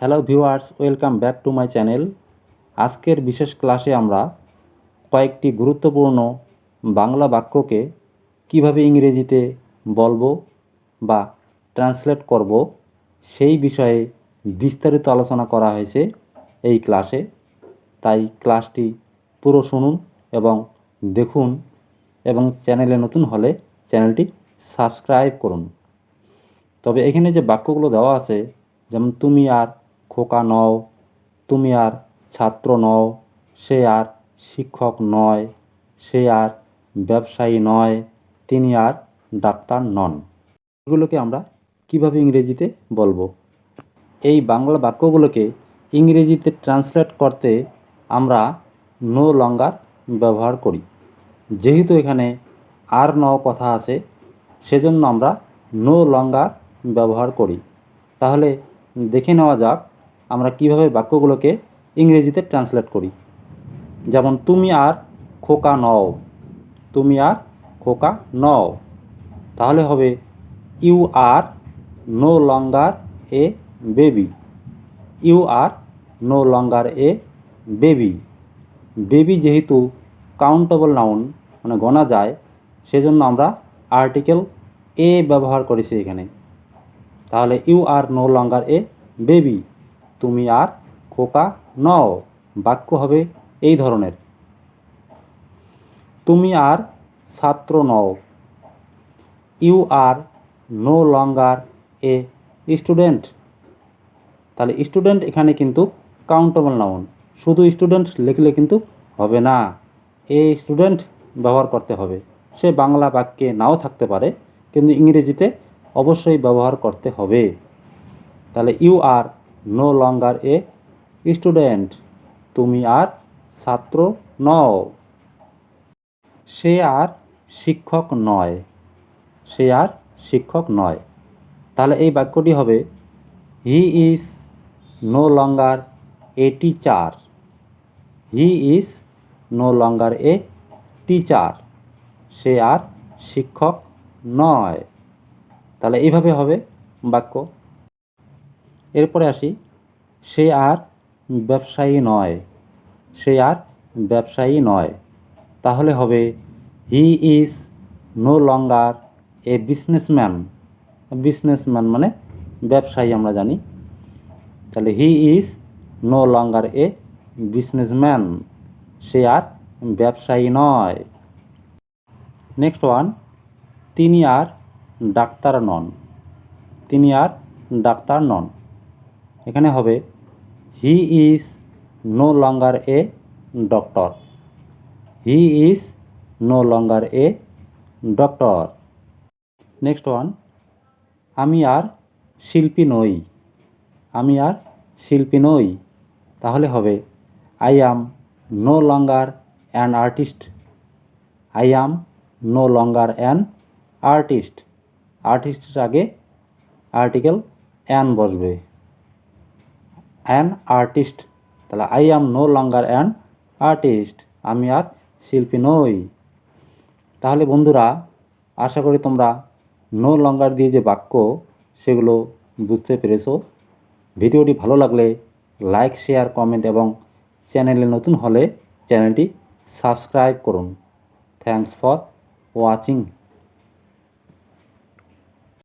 Hello viewers, welcome back to my channel. আজকের বিশেষ ক্লাসে আমরা কয়েকটি গুরুত্বপূর্ণ বাংলা বাক্যকে কীভাবে ইংরেজিতে বলব বা ট্রান্সলেট করব সেই বিষয়ে বিস্তারিত আলোচনা করা হয়েছে এই ক্লাসে। তাই ক্লাসটি পুরো শুনুন এবং দেখুন এবং চ্যানেলে নতুন হলে চ্যানেলটি সাবস্ক্রাইব করুন। তবে এখানে যে বাক্যগুলো দেওয়া আছে, যেমন তুমি আর খোকা নও, তুমি আর ছাত্র নও, সে আর শিক্ষক নয়, সে আর ব্যবসায়ী নয়, তিনি আর ডাক্তার নন। এগুলোকে আমরা কীভাবে ইংরেজিতে বলব? এই বাংলা বাক্যগুলোকে ইংরেজিতে ট্রান্সলেট করতে আমরা নো লঙ্গার ব্যবহার করি। যেহেতু এখানে আর ন কথা আছে, সেজন্য আমরা নো লঙ্গার ব্যবহার করি। তাহলে দেখে নেওয়া যাক আমরা কীভাবে বাক্যগুলোকে ইংরেজিতে ট্রান্সলেট করি? যেমন, তুমি আর খোকা নও। তুমি আর খোকা নও। তাহলে হবে, you are no longer a baby. You are no longer a baby. Baby যেহেতু কাউন্টেবল নাউন মানে গণা যায়, সেজন্য আমরা আর্টিকেল এ ব্যবহার করেছি এখানে। তাহলে, you are no longer a baby. তুমি আর খোকা নও। বাক্য হবে এই ধরনের। তুমি আর ছাত্র নও। You are no longer a student. তাহলে স্টুডেন্ট এখানে কিন্তু কাউন্টেবল নাউন। শুধু স্টুডেন্ট লিখলে কিন্তু হবে না। এ স্টুডেন্ট ব্যবহার করতে হবে। সে বাংলা বাক্যে নাও থাকতে পারে, কিন্তু ইংরেজিতে অবশ্যই ব্যবহার করতে হবে। তাহলে you are no longer a student তুমি আর ছাত্র নও। সে আর শিক্ষক নয়। সে আর শিক্ষক নয়। তাহলে এই বাক্যটি হবে he is no longer a teacher he is no longer a teacher সে আর শিক্ষক নয়। তাহলে এইভাবে হবে বাক্য। এরপরে আসি, সে আর ব্যবসায়ী নয়, সে আর ব্যবসায়ী নয়। তাহলে হবে, he is no longer a businessman. Businessman মানে ব্যবসায়ী আমরা জানি। তাহলে he is no longer a businessman, সে আর ব্যবসায়ী নয়। নেক্সট ওয়ান, তিনি আর ডাক্তার নন, তিনি আর ডাক্তার নন। এখানে হবে he is no longer a doctor he is no longer a doctor next one আমি আর শিল্পী নই। আমি আর শিল্পী নই। তাহলে হবে I am no longer an artist I am no longer an artist আর্টিস্টের আগে আর্টিকেল অ্যান বসবে। অ্যান আর্টিস্ট তাহলে I am no longer an artist আমি আর শিল্পী নই। তাহলে বন্ধুরা, আশা করি তোমরা নো লঙ্গার দিয়ে যে বাক্য, সেগুলো বুঝতে পেরেছ। ভিডিওটি ভালো লাগলে লাইক শেয়ার কমেন্ট এবং চ্যানেলে নতুন হলে চ্যানেলটি সাবস্ক্রাইব করুন। Thanks for watching